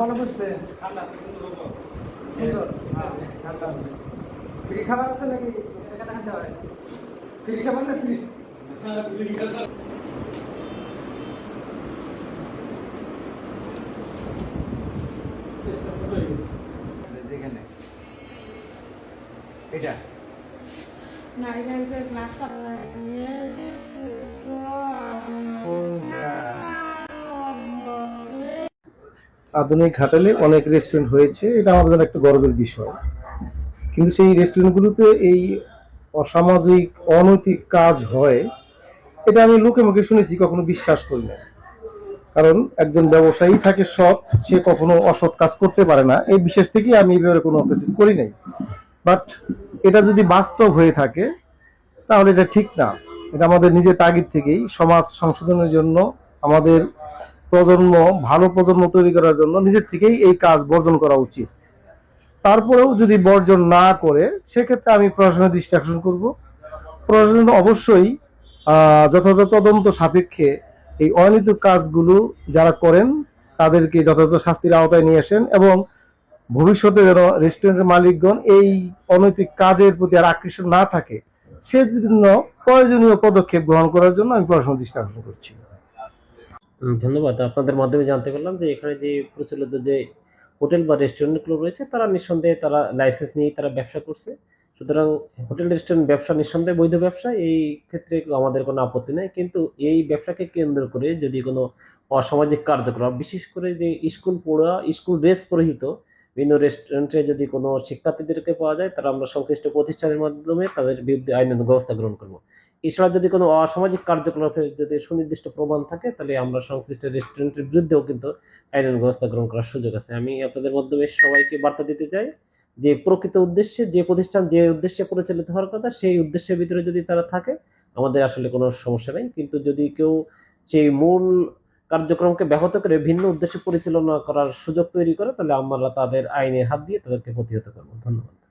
ভালো সুন্দর। হ্যাঁ আছে। ফ্রি খাবার আছে নাকি? এটা হয় ফ্রি খাবার না ফ্রি? যেখানে। এটা? না এটা গ্লাস আধুনিক ঘাটালে অনেক রেস্টুরেন্ট হয়েছে। এটা আমাদের জন্য একটা গর্বের বিষয়। কিন্তু সেই রেস্টুরেন্টগুলোতে এই অসামাজিক, অনৈতিক কাজ হয়, এটা আমি লোকে মুখে শুনেছি, কখনো বিশ্বাস করি না। কারণ একজন ব্যবসায়ী থাকে সৎ, সে কখনো অসৎ কাজ করতে পারে না। এই বিশেষ থেকে আমি এইভাবে কোনো কিছু করি নাই। বাট এটা যদি বাস্তব হয়ে থাকে, তাহলে এটা ঠিক না। এটা আমাদের নিজের তাগিদ থেকেই সমাজ সংশোধনের জন্য আমাদের প্রজন্ম, ভালো প্রজন্ম তৈরি করার জন্য নিজের থেকেই এই কাজ বর্জন করা উচিত। তারপরেও যদি বর্জন না করে, সেক্ষেত্রে আমি প্রশাসনের দৃষ্টি আকর্ষণ করব। প্রশাসন অবশ্যই যথাযথ তদন্ত সাপেক্ষে এই অনৈতিক কাজগুলো যারা করেন, তাদেরকে যথাযথ শাস্তির আওতায় নিয়ে আসেন এবং ভবিষ্যতে যেন রেস্টুরেন্টের মালিকগণ এই অনৈতিক কাজের প্রতি আর আকৃষ্ট না থাকে, সেজন্য প্রয়োজনীয় পদক্ষেপ গ্রহণ করার জন্য আমি প্রশাসনের দৃষ্টি আকর্ষণ করছি। ধন্যবাদ। আপনাদের মাধ্যমে জানতে পারলাম যে এখানে যে প্রচলিত যে হোটেল বা রেস্টুরেন্টগুলো রয়েছে, তারা নিঃসন্দেহে তারা লাইসেন্স নিয়ে তারা ব্যবসা করছে। সুতরাং হোটেল, রেস্টুরেন্ট ব্যবসা নিঃসন্দেহে বৈধ ব্যবসা, এই ক্ষেত্রে আমাদের কোনো আপত্তি নেই। কিন্তু এই ব্যবসাকে কেন্দ্র করে যদি কোনো অসামাজিক কার্যক্রম, বিশেষ করে যে স্কুল পড়ুয়া, স্কুল ড্রেস পরিহিত, বিভিন্ন রেস্টুরেন্টে যদি কোনো শিক্ষার্থীদেরকে পাওয়া যায়, তারা আমরা সংশ্লিষ্ট প্রতিষ্ঠানের মাধ্যমে তাদের বিরুদ্ধে আইনের ব্যবস্থা গ্রহণ করব। এছাড়া যদি কোনো অসামাজিক কার্যকলাপের যদি সুনির্দিষ্ট প্রমাণ থাকে, তাহলে আমরা সংশ্লিষ্ট রেস্টুরেন্টের বিরুদ্ধেও কিন্তু আইনের ব্যবস্থা গ্রহণ করার সুযোগ আছে। আমি আপনাদের মাধ্যমে সবাইকে বার্তা দিতে চাই যে, প্রকৃত উদ্দেশ্যে যে প্রতিষ্ঠান যে উদ্দেশ্যে পরিচালিত হওয়ার কথা, সেই উদ্দেশ্যের ভিতরে যদি তারা থাকে, আমাদের আসলে কোনো সমস্যা নেই। কিন্তু যদি কেউ সেই মূল কার্যক্রমকে ব্যাহত করে, ভিন্ন উদ্দেশ্যে পরিচালনা করার সুযোগ তৈরি করে, তাহলে আমরা তাদের আইনের হাত দিয়ে তাদেরকে প্রতিহত করব। ধন্যবাদ।